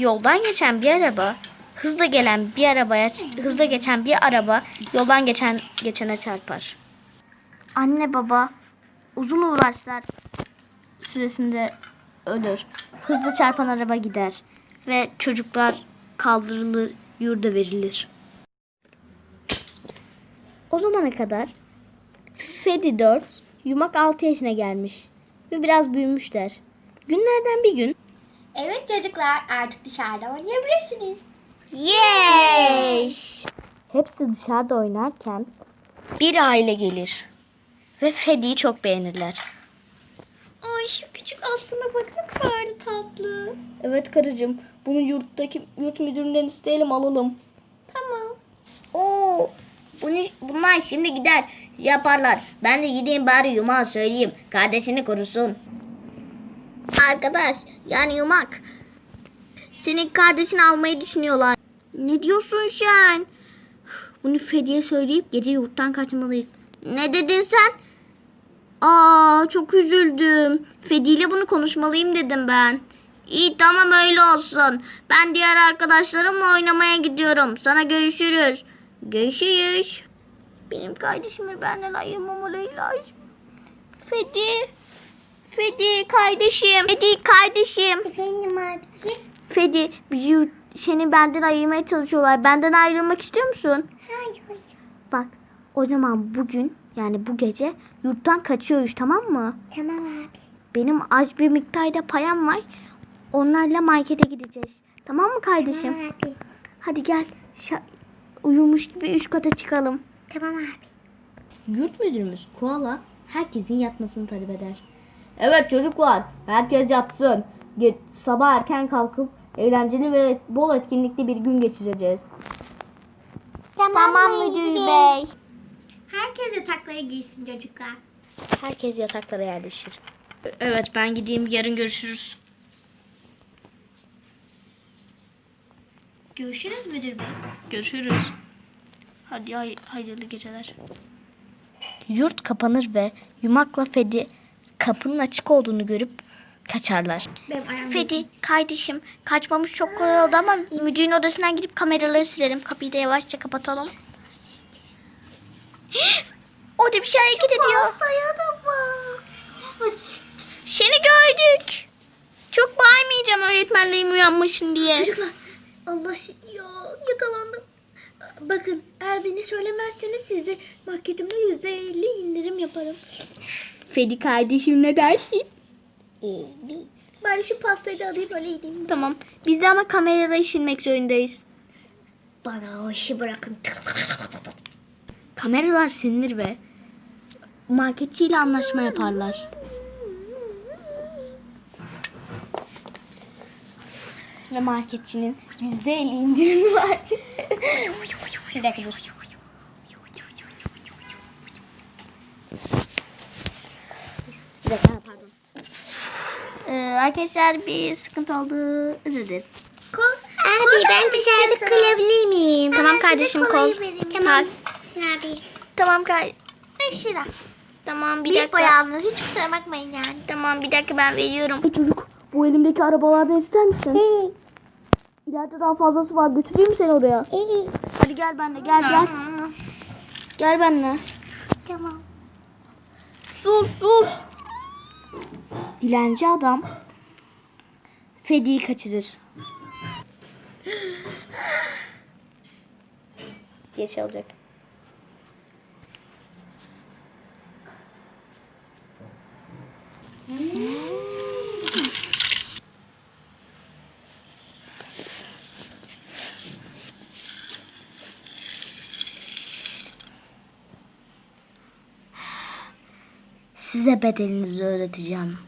Yoldan geçen bir araba hızla gelen bir arabaya hızla geçen bir araba yoldan geçen geçene çarpar. Anne baba uzun uğraşlar süresinde ölür. Hızlı çarpan araba gider ve çocuklar kaldırılır, yurda verilir. O zamana kadar Fedi 4 yumak 6 yaşına gelmiş ve biraz büyümüşler. Günlerden bir gün Evet çocuklar artık dışarıda oynayabilirsiniz. Yay! Hepsi dışarıda oynarken bir aile gelir ve Fedi'yi çok beğenirler. Ay şu küçük aslına bak ne kadar da tatlı. Evet karıcığım bunu yurttaki yurt müdüründen isteyelim alalım. Tamam. Oo, bunu, bunlar şimdi gider yaparlar. Ben de gideyim bari yumağa söyleyeyim. Kardeşini korusun. Arkadaş yani yumak. Senin kardeşini almayı düşünüyorlar. Ne diyorsun sen? Bunu Fedi'ye söyleyip gece yurttan kaçmalıyız. Ne dedin sen? Aa çok üzüldüm. Fedi ile bunu konuşmalıyım dedim ben. İyi tamam öyle olsun. Ben diğer arkadaşlarımla oynamaya gidiyorum. Sana görüşürüz. Görüşürüz. Benim kardeşimi benden ayırmamalı lazım. Fedi. Fedi kardeşim. Fedi kardeşim. Efendim abiciğim. Fedi bizi yurt- seni benden ayırmaya çalışıyorlar. Benden ayrılmak istiyor musun? Hayır. Bak o zaman bugün yani bu gece yurttan kaçıyoruz tamam mı? Tamam abi. Benim az bir miktarda payam var. Onlarla markete gideceğiz. Tamam mı kardeşim? Tamam abi. Hadi gel. Şa- uyumuş gibi üst kata çıkalım. Tamam abi. Yurt müdürümüz Koala herkesin yatmasını talep eder. Evet çocuklar herkes yatsın. Ge- sabah erken kalkıp eğlenceli ve bol etkinlikli bir gün geçireceğiz. Tamam, müdür bey. Herkes yataklara giysin çocuklar. Herkes yataklara yerleşir. Evet ben gideyim yarın görüşürüz. Görüşürüz müdür bey. Görüşürüz. Hadi hay hayırlı geceler. Yurt kapanır ve Yumak'la Fedi kapının açık olduğunu görüp kaçarlar. Benim ayağım Fedi kardeşim kaçmamız çok kolay oldu ama müdürün odasından gidip kameraları silelim. Kapıyı da yavaşça kapatalım. Orada bir şey hareket ediyor. Seni gördük. Çok bağırmayacağım öğretmenlerim uyanmasın diye. Çocuklar Allah ya yakalandım. Bakın eğer beni söylemezseniz size marketimde yüzde elli indirim yaparım. Fedi kardeşim ne dersin? Bari şu pastayı da alayım öyle yiyeyim. Tamam. Biz de ama kameraları silmek zorundayız. Bana o işi bırakın. Kameralar silinir ve marketçiyle anlaşma yaparlar. Ve marketçinin yüzde elli indirimi var. Bir dakika dur. Bir dakika pardon. Ee, arkadaşlar bir sıkıntı oldu. Özür dileriz. Abi ben dışarıda kalabilir miyim? Tamam kardeşim kol. Tamam. Abi. tamam kay. Şira. Tamam bir Büyük dakika. boy aldınız hiç kusura bakmayın yani. Tamam bir dakika ben veriyorum. Çocuk bu elimdeki arabalardan ister misin? İyi. İleride daha fazlası var. Götüreyim seni oraya. İyi. Hadi gel benimle gel gel. Gel benimle. Tamam. Sus sus. Dilenci adam Fedi'yi kaçırır. Geç alacak. Size bedelinizi öğreteceğim.